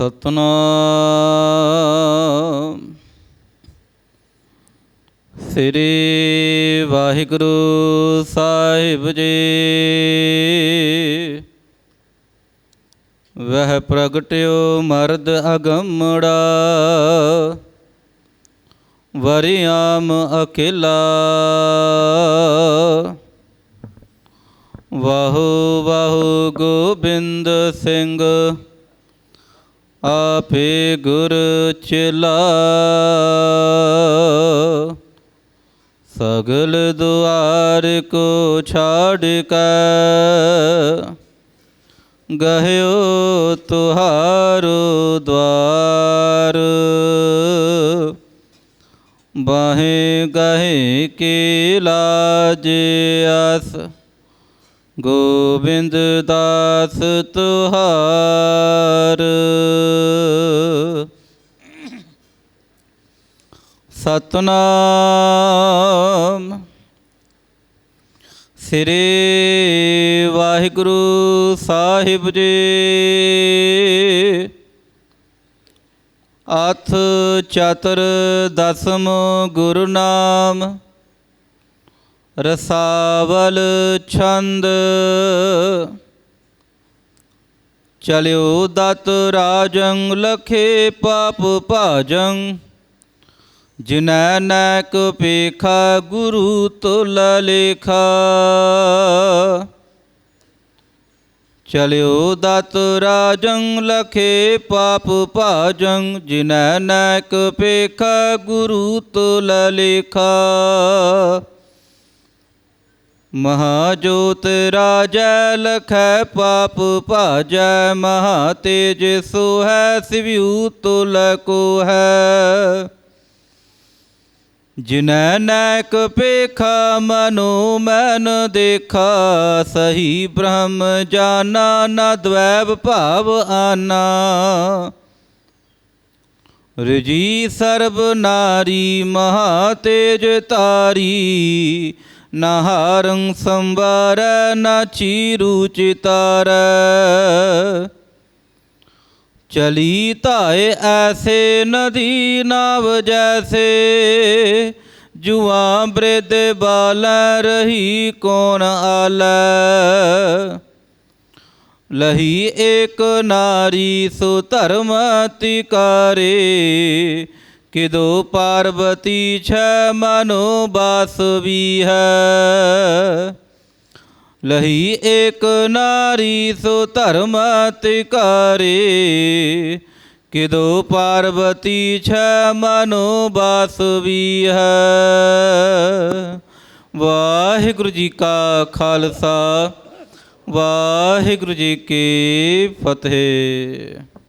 ਸਤਨਾਮ। ਸ੍ਰੀ ਵਾਹਿਗੁਰੂ ਸਾਹਿਬ ਜੀ। ਵਹ ਪ੍ਰਗਟਿਓ ਮਰਦ ਅਗੰਮੜਾ। ਵਰਿਆਮ ਅਕੇਲਾ। ਵਾਹੋ ਵਾਹੋ ਗੋਬਿੰਦ ਸਿੰਘ। ਆਪੇ ਗੁਰ ਚੇਲਾ ਸਗਲ ਦੁਆਰ ਕੋ ਛਾੜ ਕੇ ਗਹਿਓ ਤੁਹਾਰੋ ਦਵਾਰ ਬਾਹੇ ਗਹੇ ਕੇ ਲਾਜ ਆਸ ਗੋਬਿੰਦ ਦਾਸ ਤੁਹਾਰ। ਸਤਨਾਮ। ਸ੍ਰੀ ਵਾਹਿਗੁਰੂ ਸਾਹਿਬ ਜੀ। ਅਥ ਚਤੁਰ ਦਸਮ ਗੁਰੂ ਨਾਮ। रसावल छंद। चलो दत राजंग लखे पाप भाजंग जिनय नैक पेखा गुरु तो लेखा। चलो दत राजंग लखे पाप भाजंग जिनय नैक पेखा गुरु तो लेखा। ਮਹਾਜੋਤ ਰਾਜੈ ਲਖੈ ਪਾਪ ਭਾਜੈ ਮਹਾ ਤੇਜ ਸੋ ਹੈ ਸਿਵਿਉ ਤੁਲ ਕੋ ਹੈ ਜਿਨੈ ਨੈਕ ਪੇਖਾ ਮਨੋ ਮੈਨ ਦੇਖਾ, ਸਹੀ ਬ੍ਰਹਮ ਜਾਨਾ, ਨ ਦਵੈਬ ਭਾਵ ਆਨਾ। ਰਜੀ ਸਰਬ ਨਾਰੀ ਮਹਾ ਤੇਜ ਤਾਰੀ ਨਹਾਰੰ ਸੰਵਾਰ ਨ ਚੀਰੂ ਚਿਤਾਰੈ ਚਲੀ ਧਾਏ ਐਸੇ ਨਦੀ ਨਾਵ ਜੈਸੇ ਜੁਆ ਬ੍ਰਿਧ ਬਾਲ ਰਹੀ ਕੋਣ ਆਲੈ ਲਹੀ ਏਕ ਨਾਰੀ ਸੋ ਧਰਮ ਤਿਕਾਰੇ ਕਿਦੋ ਪਾਰਵਤੀ ਛੈ ਮਨੋ ਬਾਸਵੀ ਹੈ। ਲਹੀ ਏਕ ਨਾਰੀ ਸੋ ਧਰਮ ਤਿਕਾਰੇ। ਕਿਦੋ ਪਾਰਵਤੀ ਛੈ ਮਨੋ ਬਾਸਵੀ ਹੈ। ਵਾਹਿਗੁਰੂ ਜੀ ਕਾ ਖਾਲਸਾ। ਵਾਹਿਗੁਰੂ ਜੀ ਕੀ ਫਤਿਹ।